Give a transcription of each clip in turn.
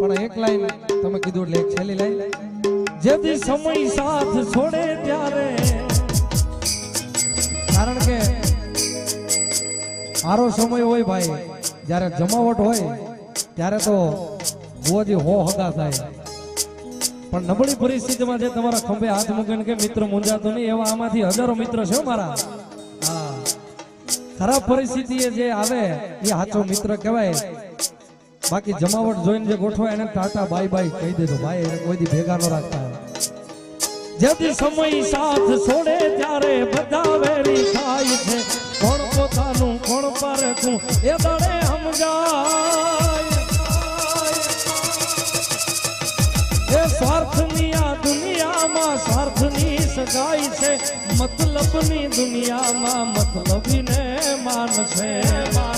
પણ એક લાઈન તમે કીધું એટલે છેલ્લી લાઈન. જેથી સમય સાથ છોડે ત્યારે. કારણ કે સારો સમય હોય ભાઈ, જ્યારે જમાવટ હોય, ત્યારે તો બોજી હો હગા થાય. પણ નબળી પરિસ્થિતિમાં જે તમારા ખંભે હાથ મૂકીને કે મિત્ર મૂંઝાતો નહીં, એવા આમાંથી હજારો મિત્ર છે મારા. ખરાબ પરિસ્થિતિ જે આવે, એ સાચો મિત્ર કહેવાય. બાકી જમાવટ જોઈને જે ગોઠવાય એને ટાટા, બાય બાય કહી દેજો. ભાઈ એને કોઈ દી ભેગા ન રાખતા. જેથી સમય સાથ છોડે ત્યારે બધા વેરી થાય છે. કોણ પોતાનું, કોણ પરખું, એ દડે સમજાય. એ સ્વાર્થની આ દુનિયામાં સ્વાર્થની સગાઈ છે. મતલબની દુનિયામાં મતલબીને માન છે. માન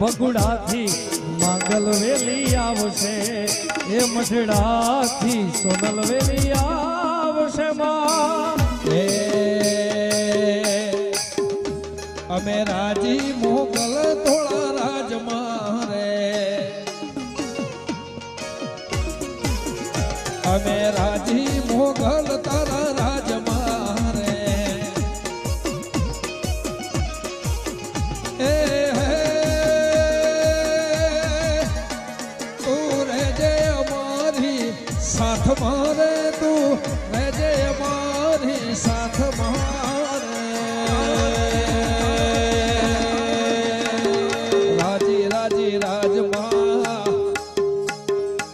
બગુડાથી માંગલ વેલી આવશે એ મઠડાથી સોનલ વેલી આવશે માં. અમે રાજી સાથ મારે તું રહેજે અમારી સાથ મારે રાજી રાજી રાજમાં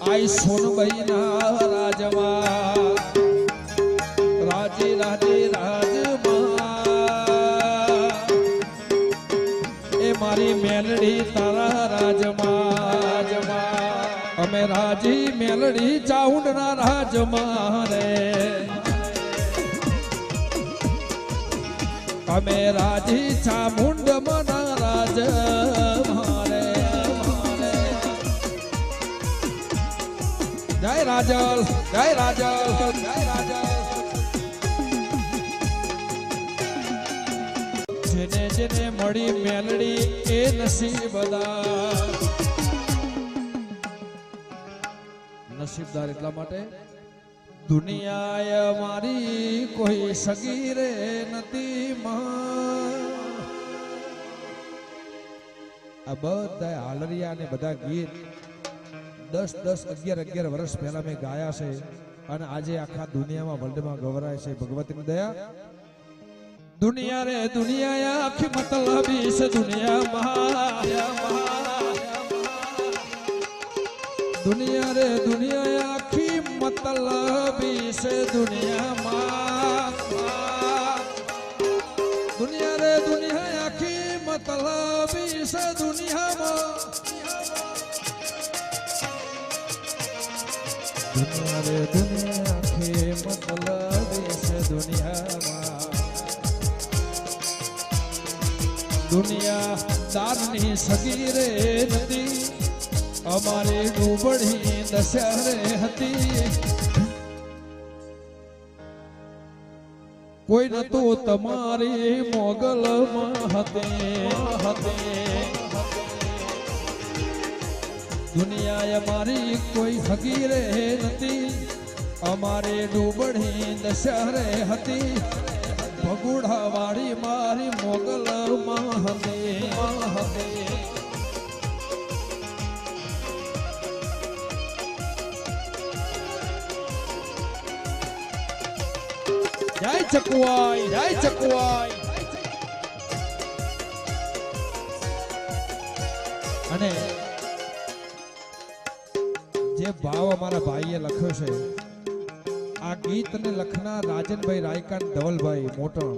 આઈ સોનબાઈ ના રાજમાં રાજી રાજી રાજમાં એ મારી મેલડી તારા રાજમાં અમે રાજી મેલડી ચાઉંડના રાજમાં રે અમે રાજી ચામુંડ મના રાજ મારે. જય રાજલ જય રાજલ જય રાજલ. જેને જેને મળી મેલડી એ નસીબદાર નસીબદાર એટલા માટે, દુનિયાએ મારી કોઈ સગી નથી આ બધા આલરિયા ને બધા ગીત દસ દસ અગિયાર અગિયાર વર્ષ પહેલા મેં ગાયા છે અને આજે આખા દુનિયામાં, વર્લ્ડમાં ગવરાય છે. ભગવતીની દયા. દુનિયા રે દુનિયા આખી મતલબી છે. દુનિયામાં દુનિયા રે દુનિયા આખી મતલબી છે દુનિયામાં દુનિયા રે દુનિયા આખી મતલબી છે દુનિયામાં દુનિયા રે દુનિયા આખી મતલબી છે દુનિયામાં દુનિયા દાનની સગી રે નથી અમારી ડૂબડી દશરે હતી કોઈ નતું તમારી મોગલમાં હતી હતી દુનિયા અમારી કોઈ હગી રે નથી અમારી ડૂબડી દશરે હતી ભગુડા વાળી મારી મોગલ માં હતી હતી જય ચકવાઈ જય ચકવાઈ અને જે ભાવ અમારા ભાઈએ લખ્યો છે, આ ગીતને લખનાર રાજનભાઈ રાયકાન ધવલભાઈ મોટણ,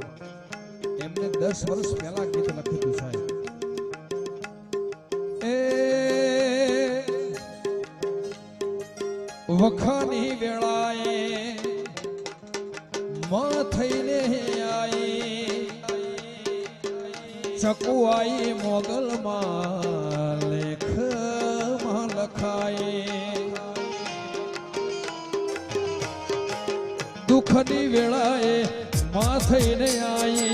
એમને દસ વર્ષ પહેલા ગીત લખ્યું સાહેબ. એ વખાની ચકુઆઈ મોગલમાં લેખમાં લખાય દુઃખની વેળાએ માં થઈને આઈ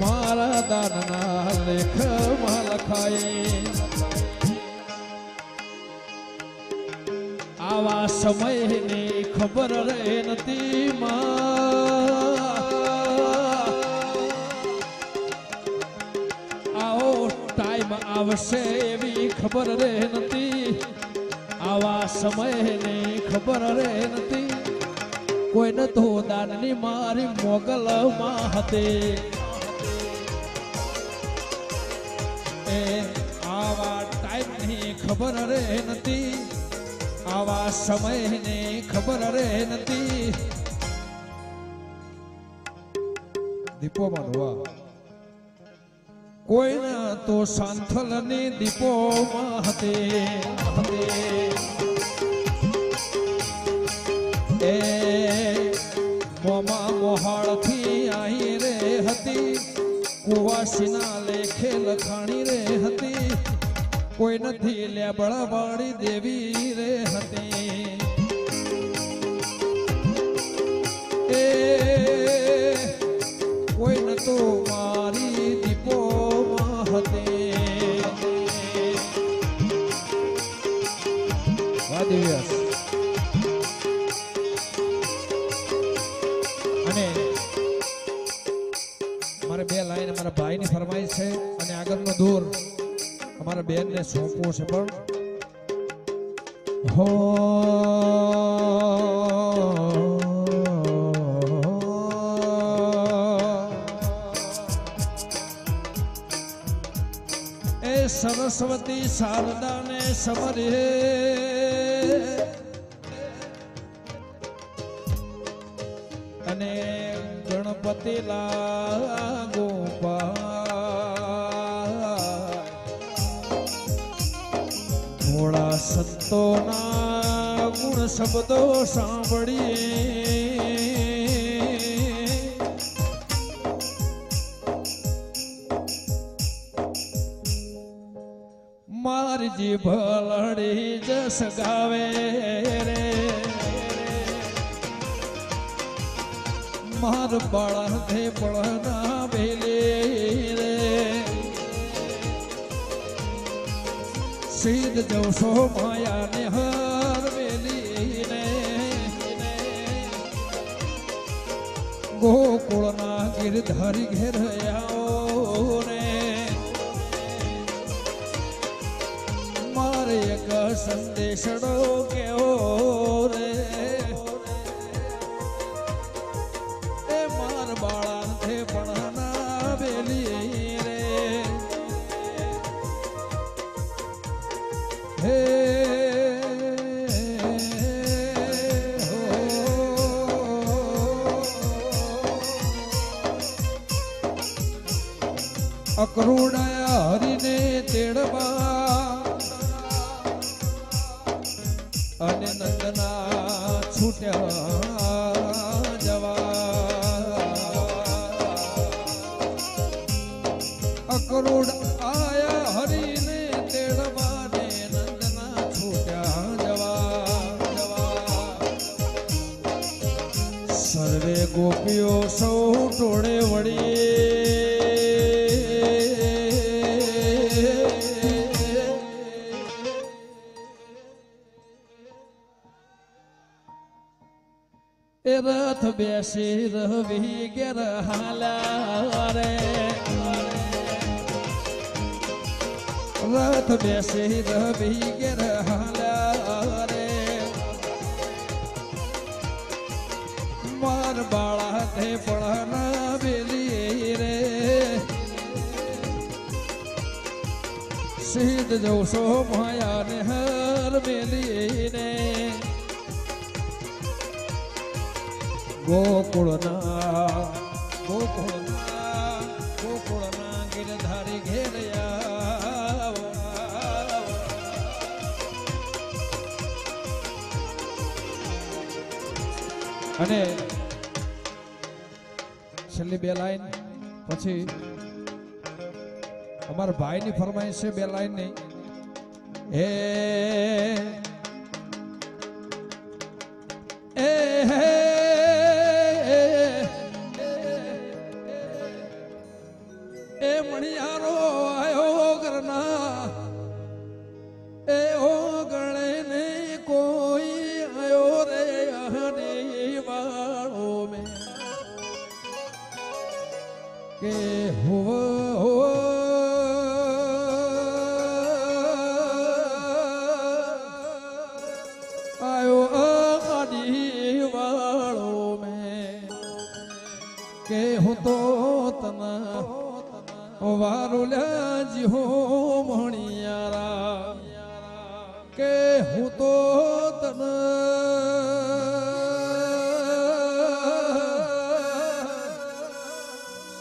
મારા દાનના લેખમાં લખાય આવા સમયની ખબર રહે નથી માં આવશે એવી ખબર રહે નથી આવા સમયની ખબર રે નથી કોઈને તો દાનની મારી મોગલમાં હતી. એ આવા ટાઈમની ખબર રહે નથી આવા સમયની ખબર રે નથી દીપોમાં ધોવા કોઈના તો સાંથલની દીપોમાં હતી હતી. એ મોમાં મોહાળથી આઈ રે હતી, કુવાસીના લેખે લખાણી રે હતી, કોઈ નથી લેબડા વાળી દેવી રે હતી. એ કોઈ નતો મારી અમારા ભાઈની ફરમાઈશ છે અને આગળનો દૂર અમારા બેનને સોંપવો છે પણ. હો, એ સરસ્વતી શારદાને સમરે. અને ગણપતિ લાગો થોડા સંતોના ગુણ શબ્દો સાંભળીએ મારી જીભ લડી જસ ગાવે રે માર બાળાને પળના બેલે રે. સીધ જવશો માયાને હર વેલીને ગોકુળના ગિરધારી ઘેર આવો રે. મારે એક સંદેશડો કેવો રે. અકરુડા હરીને તેડવા અને નંદના છૂટ્યા જવા. અકરુડ આયા હરીને તેડવા ને નંદના છૂટ્યા જવા જવા. સર્વે ગોપીઓ સૌ ટોળે વળી બેસી રવિ ઘેર હાલા રે રથ બેસી રવિ ઘેર હાલા રે માર બાળા તે પણ બેલી રે. સીધ માયા ને હર મેલીને ગોકુળના ગોકુળના ગોકુળના ગિરધારી ઘેરયા અને છેલ્લી બે લાઈન, પછી અમારા ભાઈની ફરમાઈશ છે બે લાઈનની હે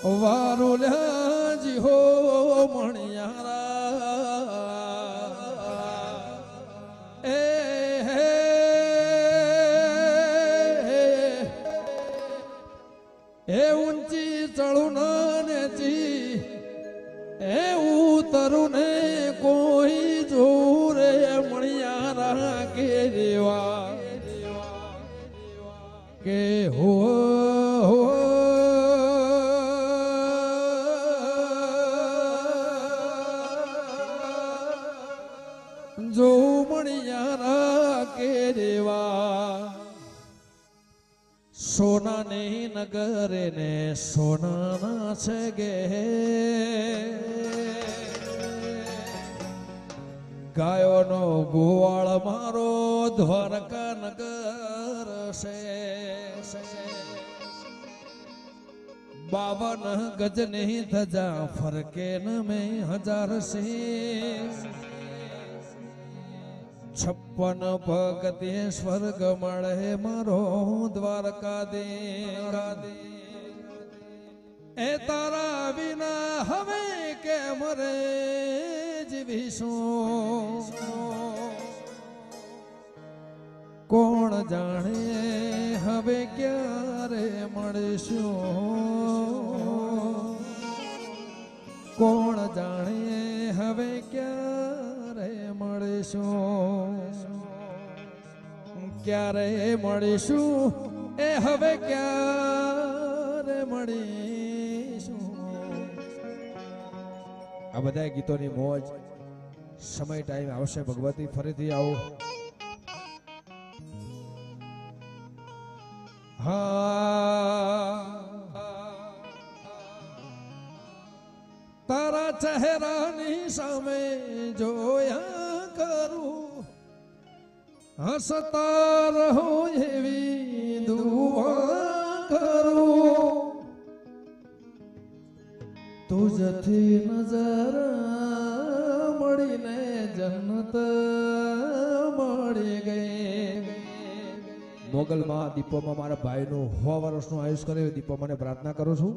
વારુલ્યા જી હો મણિયારા. એ હે હે ઊંચી ચડું નેચી એ ઉતરું ને કોઈ જોરે મણિયારા કે રેવા કે હો ગોવાળ મારો દ્વારકા નગર છે બાવન ગજની ધજા ફરકે ન મેં હજાર છે છપ્પન ભગતે સ્વર્ગ મળે મારો દ્વારકા દે એ તારા વિના હવે કેમ રે જીવીશું કોણ જાણે હવે ક્યારે મળીશું? કોણ જાણે હવે ક્યારે મળીશું? ક્યારે મળીશું? એ હવે ક્યારે મળીશું? આ બધા ગીતોની મોજ, સમય ટાઈમ આવશે. ભગવતી ફરીથી આવો. તારા ચહેરાની સામે જોયા કરું. હસતા રહો એવી દુઆ કરું. તુજથી નજર મળીને જન્નત મોગલમાં દીપોમાં મારા ભાઈનું સો વર્ષનું આયુષ કરે એવી દીપો મને પ્રાર્થના કરું છું.